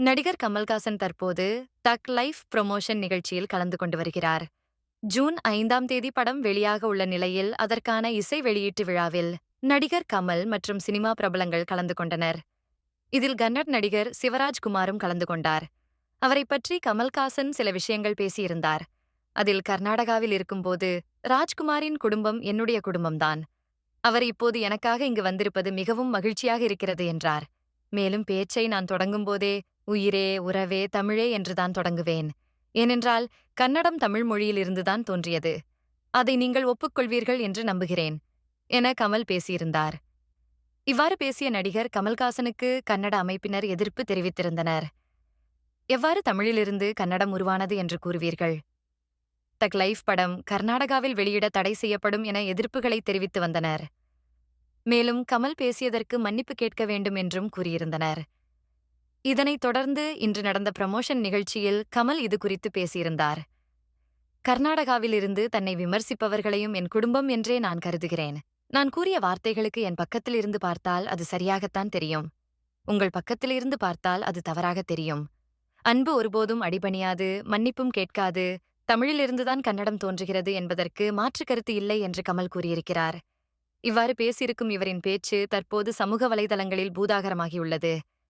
நடிகர் கமல்ஹாசன் தற்போது டக் life promotion நிகழ்ச்சியில் கலந்து கொண்டு வருகிறார். ஜூன் ஐந்தாம் தேதி படம் வெளியாக உள்ள நிலையில் அதற்கான இசை வெளியீட்டு விழாவில் நடிகர் கமல் மற்றும் சினிமா பிரபலங்கள் கலந்து கொண்டனர். இதில் கன்னட் நடிகர் சிவராஜ் குமாரும் கலந்து கொண்டார். அவரை பற்றி கமல்ஹாசன் சில விஷயங்கள் பேசியிருந்தார். அதில் கர்நாடகாவில் இருக்கும்போது ராஜ்குமாரின் குடும்பம் என்னுடைய குடும்பம்தான். அவர் இப்போது எனக்காக இங்கு வந்திருப்பது மிகவும் மகிழ்ச்சியாக இருக்கிறது என்றார். மேலும் பேச்சை நான் தொடங்கும்போதே உயிரே உறவே தமிழே என்றுதான் தொடங்குவேன். ஏனென்றால் கன்னடம் தமிழ் மொழியிலிருந்துதான் தோன்றியது. அதை நீங்கள் ஒப்புக்கொள்வீர்கள் என்று நம்புகிறேன் என கமல் பேசியிருந்தார். இவ்வாறு பேசிய நடிகர் கமல்ஹாசனுக்கு கன்னட அமைப்பினர் எதிர்ப்பு தெரிவித்திருந்தனர். எவ்வாறு தமிழிலிருந்து கன்னடம் உருவானது என்று கூறுவீர்கள்? தக் லைஃப் படம் கர்நாடகாவில் வெளியிட தடை செய்யப்படும் என எதிர்ப்புகளை தெரிவித்து வந்தனர். மேலும் கமல் பேசியதற்கு மன்னிப்பு கேட்க வேண்டும் என்றும் கூறியிருந்தனர். இதனைத் தொடர்ந்து இன்று நடந்த ப்ரமோஷன் நிகழ்ச்சியில் கமல் இது குறித்து பேசியிருந்தார். கர்நாடகாவிலிருந்து தன்னை விமர்சிப்பவர்களையும் என் குடும்பம் என்றே நான் கருதுகிறேன். நான் கூறிய வார்த்தைகளுக்கு என் பக்கத்தில் இருந்து பார்த்தால் அது சரியாகத்தான் தெரியும். உங்கள் பக்கத்திலிருந்து பார்த்தால் அது தவறாக தெரியும். அன்பு ஒருபோதும் அடிபணியாது மன்னிப்பும் கேட்காது தமிழிலிருந்துதான் கன்னடம் தோன்றுகிறது என்பதற்கு மாற்று கருத்து இல்லை என்று கமல் கூறியிருக்கிறார். இவ்வாறு பேசியிருக்கும் இவரின் பேச்சு தற்போது சமூக வலைதளங்களில் பூதாகரமாகியுள்ளது.